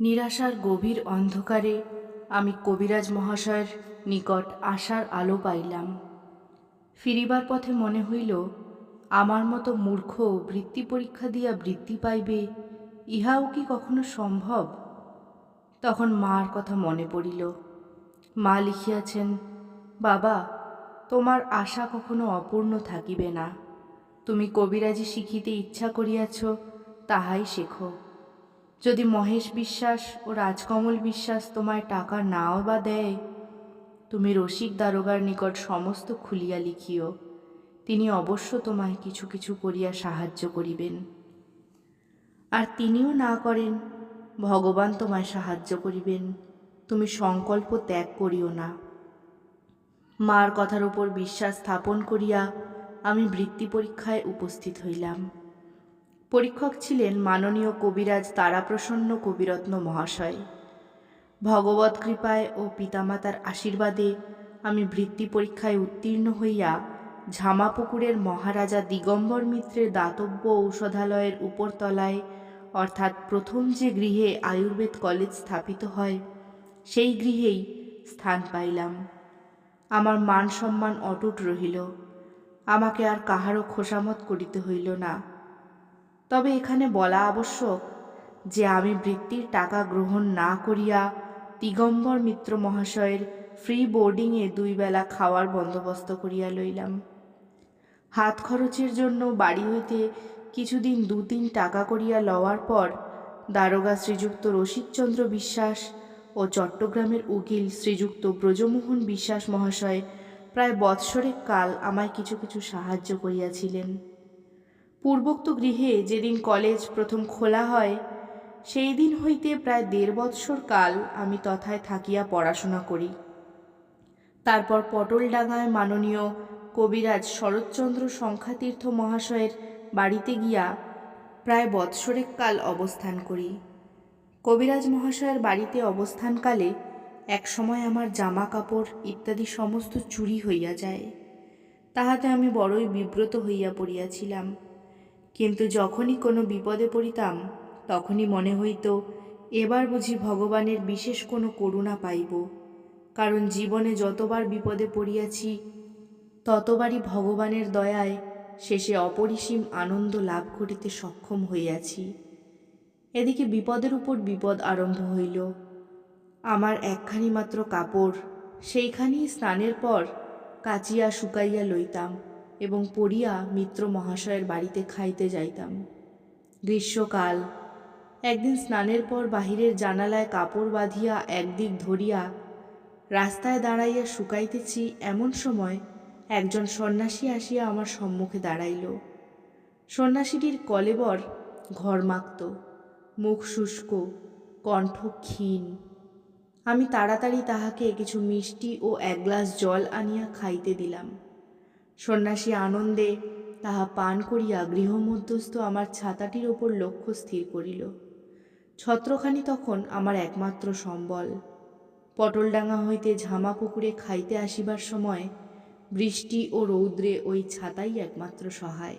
নিরাশার গভীর অন্ধকারে আমি কবিরাজ মহাশয়ের নিকট আশার আলো পাইলাম। ফিরিবার পথে মনে হইল, আমার মতো মূর্খ বৃত্তি পরীক্ষা দিয়া বৃত্তি পাইবে, ইহাও কি কখনো সম্ভব? তখন মার কথা মনে পড়িল। মা লিখিয়াছেন, বাবা, তোমার আশা কখনো অপূর্ণ থাকিবে না। তুমি কবিরাজি শিখিতে ইচ্ছা করিয়াছ, তাহাই শেখো। যদি মহেশ বিশ্বাস ও রাজকমল বিশ্বাস তোমায় টাকা নাও বা দেয়, তুমি রসিক দারোগার নিকট সমস্ত খুলিয়া লিখিও। তিনি অবশ্য তোমায় কিছু কিছু করিয়া সাহায্য করিবেন। আর তিনিও না করেন, ভগবান তোমায় সাহায্য করিবেন। তুমি সংকল্প ত্যাগ করিও না। মার কথার উপর বিশ্বাস স্থাপন করিয়া আমি বৃত্তি পরীক্ষায় উপস্থিত হইলাম। পরীক্ষক ছিলেন মাননীয় কবিরাজ তারাপ্রসন্ন কবিরত্ন মহাশয়। ভগবত কৃপায় ও পিতামাতার আশীর্বাদে আমি বৃত্তি পরীক্ষায় উত্তীর্ণ হইয়া ঝামাপুকুরের মহারাজা দিগম্বর মিত্রের দাতব্য ঔষধালয়ের উপরতলায়, অর্থাৎ প্রথম যে গৃহে আয়ুর্বেদ কলেজ স্থাপিত হয়, সেই গৃহেই স্থান পাইলাম। আমার মান সম্মান অটুট রহিল। আমাকে আর কাহারও খোসামত করিতে হইল না। তবে এখানে বলা আবশ্যক যে আমি বৃত্তির টাকা গ্রহণ না করিয়া দিগম্বর মিত্র মহাশয়ের ফ্রি বোর্ডিংয়ে দুই বেলা খাওয়ার বন্দোবস্ত করিয়া লইলাম। হাত খরচের জন্য বাড়ি হইতে কিছুদিন দু তিন টাকা করিয়া লওয়ার পর দারোগা শ্রীযুক্ত রসিকচন্দ্র বিশ্বাস ও চট্টগ্রামের উকিল শ্রীযুক্ত ব্রজমোহন বিশ্বাস মহাশয় প্রায় বৎসরেক কাল আমায় কিছু কিছু সাহায্য করিয়াছিলেন। পূর্বোক্ত গৃহে যেদিন কলেজ প্রথম খোলা হয়, সেই দিন হইতে প্রায় দেড় বৎসর কাল আমি তথায় থাকিয়া পড়াশোনা করি। তারপর পটলডাঙ্গায় মাননীয় কবিরাজ শরৎচন্দ্র সংখ্যাতীর্থ মহাশয়ের বাড়িতে গিয়া প্রায় বৎসরেক কাল অবস্থান করি। কবিরাজ মহাশয়ের বাড়িতে অবস্থানকালে এক সময় আমার জামা কাপড় ইত্যাদি সমস্ত চুরি হইয়া যায়। তাহাতে আমি বড়ই বিব্রত হইয়া পড়িয়াছিলাম। কিন্তু যখনই কোনো বিপদে পড়িতাম, তখনই মনে হইত, এবার বুঝি ভগবানের বিশেষ কোনো করুণা পাইব। কারণ জীবনে যতবার বিপদে পড়িয়াছি, ততবারই ভগবানের দয়ায় শেষে অপরিসীম আনন্দ লাভ করিতে সক্ষম হইয়াছি। এদিকে বিপদের উপর বিপদ আরম্ভ হইল। আমার একখানি মাত্র কাপড় সেইখানি স্নানের পর কাচিয়া শুকাইয়া লইতাম। এবং পড়িয়া মিত্র মহাশয়ের বাড়িতে খাইতে যাইতাম। গ্রীষ্মকাল, একদিন স্নানের পর বাহিরের জানালায় কাপড় বাঁধিয়া একদিক ধরিয়া রাস্তায় দাঁড়াইয়া শুকাইতেছি, এমন সময় একজন সন্ন্যাসী আসিয়া আমার সম্মুখে দাঁড়াইল। সন্ন্যাসীটির কলেবর ঘর ঘরমাক্ত, মুখ শুষ্ক, কণ্ঠ ক্ষীণ। আমি তাড়াতাড়ি তাহাকে কিছু মিষ্টি ও এক গ্লাস জল আনিয়া খাইতে দিলাম। সন্ন্যাসী আনন্দে তাহা পান করিয়া গৃহমধ্যস্থ আমার ছাতাটির ওপর লক্ষ্য স্থির করিল। ছত্রখানি তখন আমার একমাত্র সম্বল। পটলডাঙ্গা হইতে ঝামা পুকুরে খাইতে আসিবার সময় বৃষ্টি ও রৌদ্রে ওই ছাতাই একমাত্র সহায়।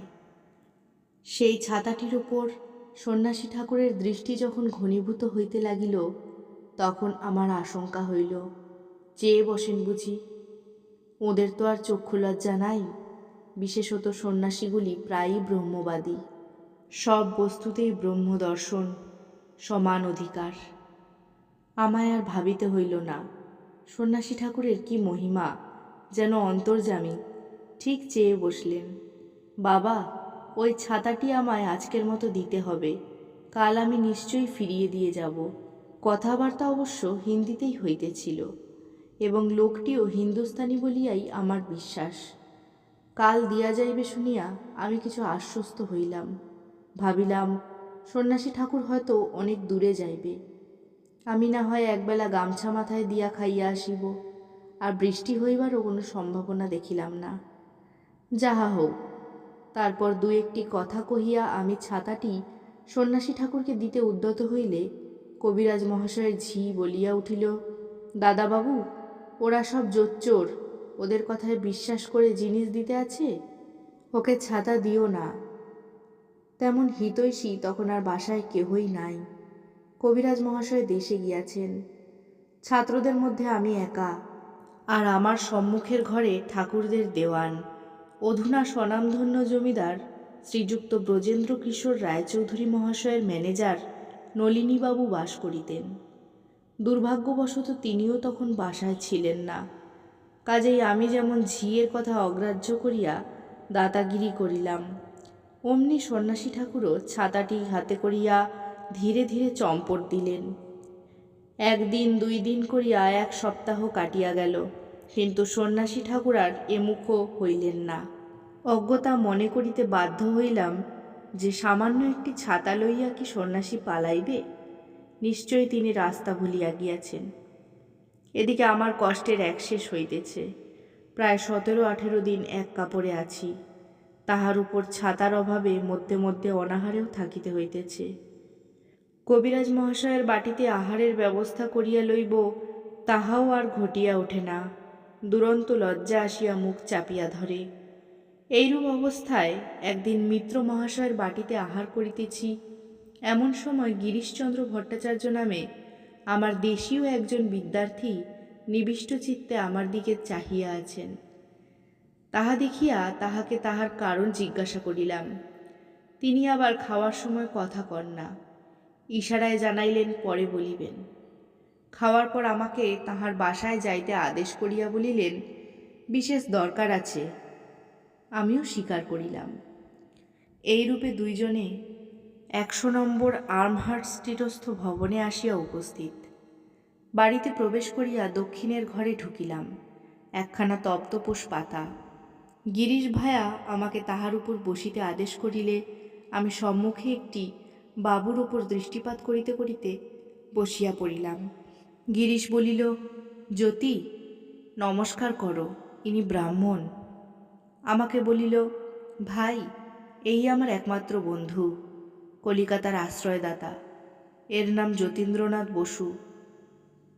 সেই ছাতাটির ওপর সন্ন্যাসী ঠাকুরের দৃষ্টি যখন ঘনীভূত হইতে লাগিল, তখন আমার আশঙ্কা হইল চেয়ে বসেন বুঝি? ওদের তো আর চক্ষু লজ্জা নাই। বিশেষত সন্ন্যাসীগুলি প্রায়ই ব্রহ্মবাদী। সব বস্তুতেই ব্রহ্মদর্শন, সমান অধিকার। আমায় আর ভাবিতে হইল না, সন্ন্যাসী ঠাকুরের কি মহিমা যেন অন্তর্জামী ঠিক চেয়ে বসলেন, বাবা, ওই ছাতাটি আমায় আজকের মতো দিতে হবে, কাল আমি নিশ্চয়ই ফিরিয়ে দিয়ে যাব। কথাবার্তা অবশ্য হিন্দিতেই হইতেছিল। এবং লোকটিও হিন্দুস্তানি বলিয়াই আমার বিশ্বাস। কাল দিয়া যাইবে শুনিয়া আমি কিছু আশ্বস্ত হইলাম। ভাবিলাম, সন্ন্যাসী ঠাকুর হয়তো অনেক দূরে যাইবে। আমি না হয় একবেলা গামছা মাথায় দিয়া খাইয়া আসিব, আর বৃষ্টি হইবারও কোনো সম্ভাবনা দেখিলাম না। যাহা হোক, তারপর দু একটি কথা কহিয়া আমি ছাতাটি সন্ন্যাসী ঠাকুরকে দিতে উদ্যত হইলে কবিরাজ মহাশয়ের ঝি বলিয়া উঠিল, দাদাবাবু ওরা সব জোচ্চোর। ওদের কথায় বিশ্বাস করে জিনিস দিতে আছে? ওকে ছাতা দিও না। তেমন হিতৈষী তখন আর বাসায় কেহই নাই। কবিরাজ মহাশয় দেশে গিয়াছেন। ছাত্রদের মধ্যে আমি একা। আর আমার সম্মুখের ঘরে ঠাকুরদের দেওয়ান। অধুনা স্বনামধন্য জমিদার, শ্রীযুক্ত ব্রজেন্দ্র কিশোর রায়চৌধুরী মহাশয়ের ম্যানেজার নলিনীবাবু বাস করিতেন। দুর্ভাগ্যবশত তিনিও তখন বাসায় ছিলেন না। কাজেই আমি যেমন ঝিয়ের কথা অগ্রাহ্য করিয়া দাতাগিরি করিলাম, অমনি সন্ন্যাসী ঠাকুরও ছাতাটি হাতে করিয়া ধীরে ধীরে চম্পট দিলেন। একদিন দুই দিন করিয়া এক সপ্তাহ কাটিয়া গেল, কিন্তু সন্ন্যাসী ঠাকুর আর এমুখ হইলেন না। অজ্ঞতা মনে করিতে বাধ্য হইলাম যে সামান্য একটি ছাতা লইয়া কি সন্ন্যাসী পালাইবে? নিশ্চয়ই তিনি রাস্তা ভুলিয়া গিয়াছেন। এদিকে আমার কষ্টের এক শেষ হইতেছে। প্রায় সতেরো আঠেরো দিন এক কাপড়ে আছি। তাহার উপর ছাতার অভাবে মধ্যে মধ্যে অনাহারেও থাকিতে হইতেছে। কবিরাজ মহাশয়ের বাটিতে আহারের ব্যবস্থা করিয়া লইব, তাহাও আর ঘটিয়া ওঠে না। দুরন্ত লজ্জা আসিয়া মুখ চাপিয়া ধরে। এইরূপ অবস্থায় একদিন মিত্র মহাশয়ের বাটিতে আহার করিতেছি এমন সময় গিরিশচন্দ্র ভট্টাচার্য নামে আমার দেশীয় একজন বিদ্যার্থী নিবিষ্ট চিত্তে আমার দিকে চাহিয়া আছেন। তাহা দেখিয়া তাহাকে তাহার কারণ জিজ্ঞাসা করিলাম। তিনি আবার খাওয়ার সময় কথা কন না। ইশারায় জানাইলেন, পরে বলিবেন। খাওয়ার পর আমাকে তাহার বাসায় যাইতে আদেশ করিয়া বলিলেন, বিশেষ দরকার আছে। আমিও স্বীকার করিলাম। এই রূপে দুইজনে একশো নম্বর আর্মহার্ট স্ট্রিটস্থ ভবনে আসিয়া উপস্থিত। বাড়িতে প্রবেশ করিয়া দক্ষিণের ঘরে ঢুকিলাম। একখানা তপ্তপোষ পাতা। গিরিশ ভায়া আমাকে তাহার উপর বসিতে আদেশ করিলে, আমি সম্মুখে একটি বাবুর উপর দৃষ্টিপাত করিতে করিতে বসিয়া পড়িলাম। গিরিশ বলিল, জ্যোতি, নমস্কার করো, ইনি ব্রাহ্মণ। আমাকে বলিল, ভাই, এই আমার একমাত্র বন্ধু। কলিকাতার আশ্রয়দাতা। এর নাম যতীন্দ্রনাথ বসু।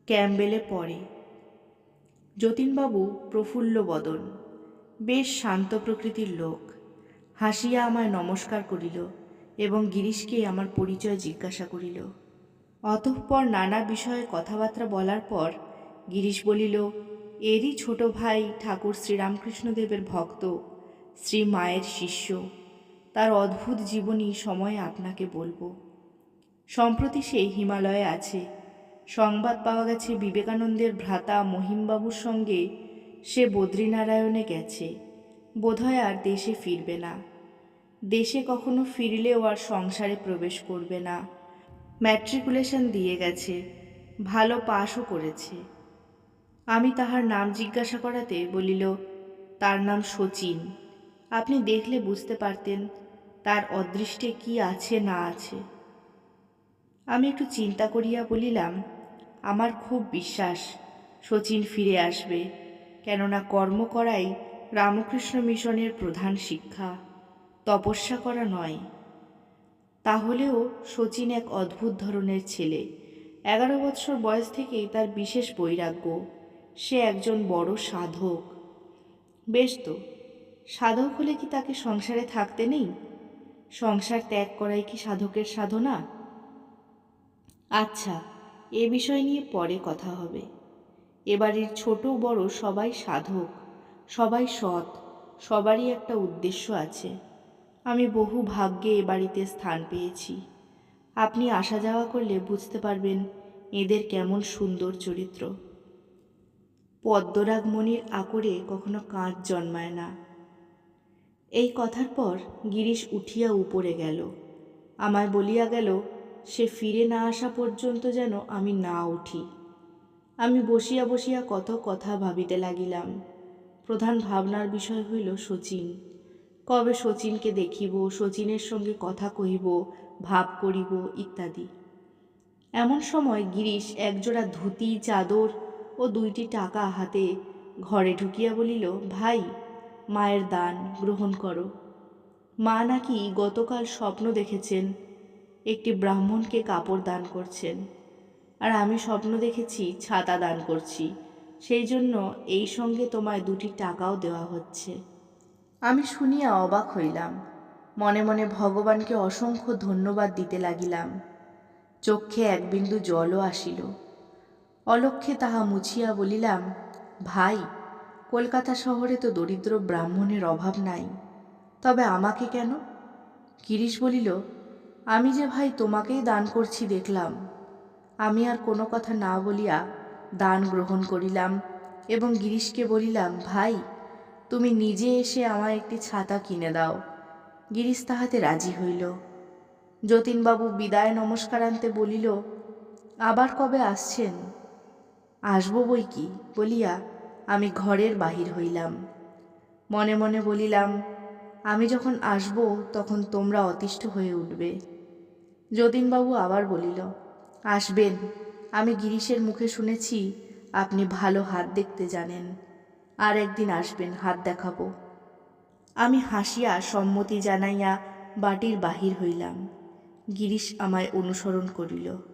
ক্যাম্বেলে পড়ে। যতীনবাবু প্রফুল্ল বদন। বেশ শান্ত প্রকৃতির লোক। হাসিয়া আমায় নমস্কার করিল এবং গিরিশকে আমার পরিচয় জিজ্ঞাসা করিল। অতঃপর নানা বিষয়ে কথাবার্তা বলার পর গিরিশ বলিল, এরই ছোট ভাই ঠাকুর শ্রীরামকৃষ্ণদেবের ভক্ত, শ্রী মায়ের শিষ্য। তার অদ্ভুত জীবনী সময়ে আপনাকে বলব। সম্প্রতি সেই হিমালয়ে আছে। সংবাদ পাওয়া গেছে বিবেকানন্দের ভ্রাতা মহিমবাবুর সঙ্গে সে বদ্রীনারায়ণে গেছে। বোধহয় আর দেশে ফিরবে না। দেশে কখনো ফিরলেও আর সংসারে প্রবেশ করবে না। ম্যাট্রিকুলেশন দিয়ে গেছে। ভালো পাশও করেছে। আমি তাহার নাম জিজ্ঞাসা করাতে বলিল, তার নাম শচীন। আপনি দেখলে বুঝতে পারতেন তার অদৃষ্টে কি আছে না আছে। আমি একটু চিন্তা করিয়া বলিলাম, আমার খুব বিশ্বাস, শচীন ফিরে আসবে, কেননা কর্ম করাই রামকৃষ্ণ মিশনের প্রধান শিক্ষা, তপস্যা করা নয়। তাহলেও শচীন এক অদ্ভুত ধরনের ছেলে। এগারো বৎসর বয়স থেকেই তার বিশেষ বৈরাগ্য, সে একজন বড় সাধক। বেশ তো, সাধক হলে কি তাকে সংসারে থাকতে নেই? সংসার ত্যাগ করাই কি সাধকের সাধনা? আচ্ছা এ বিষয় নিয়ে পরে কথা হবে। এবারের ছোট বড় সবাই সাধক, সবাই সৎ, সবারই একটা উদ্দেশ্য আছে। আমি বহু ভাগ্যে এ বাড়িতে স্থান পেয়েছি। আপনি আসা যাওয়া করলে বুঝতে পারবেন এদের কেমন সুন্দর চরিত্র। পদ্মরাগমণির আকরে কখনো কাঁচ জন্মায় না। এই কথার পর গিরিশ উঠিয়া উপরে গেল। আমায় বলিয়া গেল, সে ফিরে না আসা পর্যন্ত যেন আমি না উঠি। আমি বসিয়া বসিয়া কত কথা ভাবিতে লাগিলাম। প্রধান ভাবনার বিষয় হইল শচীন। কবে শচীনকে দেখিব, শচীনের সঙ্গে কথা কহিব, ভাব করিব ইত্যাদি। এমন সময় গিরিশ একজোড়া ধুতি, চাদর ও দুইটি টাকা হাতে ঘরে ঢুকিয়া বলিল, ভাই মায়ের দান গ্রহণ করো। মা নাকি গতকাল স্বপ্ন দেখেছেন একটি ব্রাহ্মণকে কাপড় দান করছেন। আর আমি স্বপ্ন দেখেছি, ছাতা দান করছি। সেই জন্য এই সঙ্গে তোমায় দুটি টাকাও দেওয়া হচ্ছে। আমি শুনিয়া অবাক হইলাম। মনে মনে ভগবানকে অসংখ্য ধন্যবাদ দিতে লাগিলাম। চক্ষে এক বিন্দু জলও আসিল। অলক্ষে তাহা মুছিয়া বলিলাম, ভাই কলকাতা শহরে তো দরিদ্র ব্রাহ্মণের অভাব নাই। তবে আমাকে কেন? গিরিশ বলিল, আমি যে ভাই তোমাকেই দান করছি দেখলাম। আমি আর কোনো কথা না বলিয়া দান গ্রহণ করিলাম এবং গিরিশকে বলিলাম, ভাই, তুমি নিজে এসে আমায় একটি ছাতা কিনে দাও। গিরিশ তাহাতে রাজি হইল। যতীনবাবু বিদায় নমস্কার আনতে বলিল, আবার কবে আসছেন? আসব বই কি? বলিয়া আমি ঘরের বাহির হইলাম। মনে মনে বলিলাম, আমি যখন আসব, তখন তোমরা অতিষ্ঠ হয়ে উঠবে। যতীনবাবু আবার বলিল, আসবেন। আমি গিরিশের মুখে শুনেছি, আপনি ভালো হাত দেখতে জানেন। আর একদিন আসবেন, হাত দেখাবো। আমি হাসিয়া সম্মতি জানাইয়া বাটির বাহির হইলাম। গিরিশ আমায় অনুসরণ করিল।